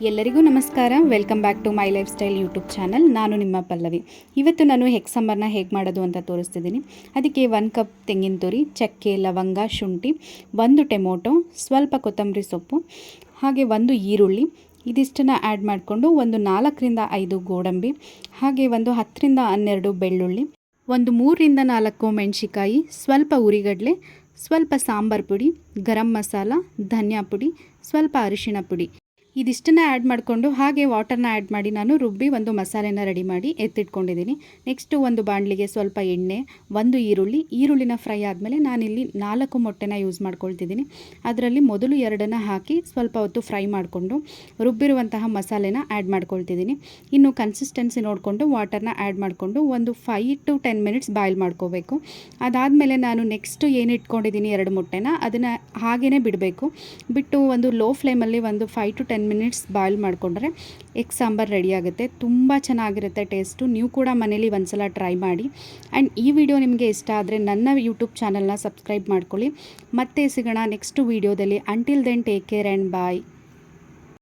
ಎಲ್ಲರಿಗೂ ನಮಸ್ಕಾರ. Welcome back to my lifestyle YouTube channel ನಾನು ನಿಮ್ಮ ಪಲ್ಲವಿ. ಇವತ್ತು ನಾನು ಹೆಗ್ ಸಾಂಬಾರನ್ನ ಹೇಗೆ ಮಾಡೋದು ಅಂತ ತೋರಿಸ್ತಿದ್ದೀನಿ. ಅದಕ್ಕೆ ಒಂದು ಕಪ್ ತೆಂಗಿನ ತುರಿ, ಚಕ್ಕೆ, ಲವಂಗ, ಶುಂಠಿ, ಒಂದು ಟೊಮೊಟೊ, ಸ್ವಲ್ಪ ಕೊತ್ತಂಬರಿ ಸೊಪ್ಪು, ಹಾಗೆ ಒಂದು ಈರುಳ್ಳಿ, ಇದಿಷ್ಟನ್ನು ಆ್ಯಡ್ ಮಾಡಿಕೊಂಡು ಒಂದು ನಾಲ್ಕರಿಂದ ಐದು ಗೋಡಂಬಿ, ಹಾಗೆ ಒಂದು ಹತ್ತರಿಂದ ಹನ್ನೆರಡು ಬೆಳ್ಳುಳ್ಳಿ, ಒಂದು ಮೂರರಿಂದ ನಾಲ್ಕು ಮೆಣಸಿಕಾಯಿ ಸ್ವಲ್ಪ ಉರಿಗಡಲೆ, ಸ್ವಲ್ಪ ಸಾಂಬಾರು ಪುಡಿ, ಗರಂ ಮಸಾಲ, ಧನಿಯಾ ಪುಡಿ, ಸ್ವಲ್ಪ ಅರಿಶಿಣ ಪುಡಿ. ಇದಿಷ್ಟನ್ನು ಆ್ಯಡ್ ಮಾಡಿಕೊಂಡು ಹಾಗೆ ವಾಟರ್ನ ಆ್ಯಡ್ ಮಾಡಿ ನಾನು ರುಬ್ಬಿ ಒಂದು ಮಸಾಲೆನ ರೆಡಿ ಮಾಡಿ ಎತ್ತಿಟ್ಕೊಂಡಿದ್ದೀನಿ. ನೆಕ್ಸ್ಟು ಒಂದು ಬಾಣಲಿಗೆ ಸ್ವಲ್ಪ ಎಣ್ಣೆ, ಒಂದು ಈರುಳ್ಳಿ, ಈರುಳ್ಳಿನ ಫ್ರೈ ಆದಮೇಲೆ ನಾನಿಲ್ಲಿ ನಾಲ್ಕು ಮೊಟ್ಟೆನ ಯೂಸ್ ಮಾಡ್ಕೊಳ್ತಿದ್ದೀನಿ. ಅದರಲ್ಲಿ ಮೊದಲು ಎರಡನ್ನು ಹಾಕಿ ಸ್ವಲ್ಪ ಹೊತ್ತು ಫ್ರೈ ಮಾಡಿಕೊಂಡು ರುಬ್ಬಿರುವಂತಹ ಮಸಾಲೆನ ಆ್ಯಡ್ ಮಾಡ್ಕೊಳ್ತಿದ್ದೀನಿ. ಇನ್ನು ಕನ್ಸಿಸ್ಟೆನ್ಸಿ ನೋಡಿಕೊಂಡು ವಾಟರ್ನ ಆ್ಯಡ್ ಮಾಡಿಕೊಂಡು ಒಂದು five to ten minutes boil ಮಾಡ್ಕೋಬೇಕು. ಅದಾದಮೇಲೆ ನಾನು ನೆಕ್ಸ್ಟು ಏನು ಇಟ್ಕೊಂಡಿದ್ದೀನಿ ಎರಡು ಮೊಟ್ಟೆನ, ಅದನ್ನು ಹಾಗೇ ಬಿಡಬೇಕು. ಬಿಟ್ಟು ಒಂದು ಲೋ ಫ್ಲೇಮಲ್ಲಿ ಒಂದು ಫೈ ಟು ಮಿನಿಟ್ಸ್ ಬಾಯ್ಲ್ ಮಾಡಿಕೊಂಡ್ರೆ ಎಗ್ ಸಾಂಬಾರು ರೆಡಿ ಆಗುತ್ತೆ. ತುಂಬ ಚೆನ್ನಾಗಿರುತ್ತೆ ಟೇಸ್ಟು ನೀವು ಕೂಡ ಮನೇಲಿ ಒಂದ್ಸಲ ಟ್ರೈ ಮಾಡಿ. ಆ್ಯಂಡ್ ಈ ವಿಡಿಯೋ ನಿಮಗೆ ಇಷ್ಟ ಆದರೆ ನನ್ನ ಯೂಟ್ಯೂಬ್ ಚಾನಲ್ನ ಸಬ್ಸ್ಕ್ರೈಬ್ ಮಾಡ್ಕೊಳ್ಳಿ. ಮತ್ತೆ ಸಿಗೋಣ ನೆಕ್ಸ್ಟ್ ವೀಡಿಯೋದಲ್ಲಿ until then take care and bye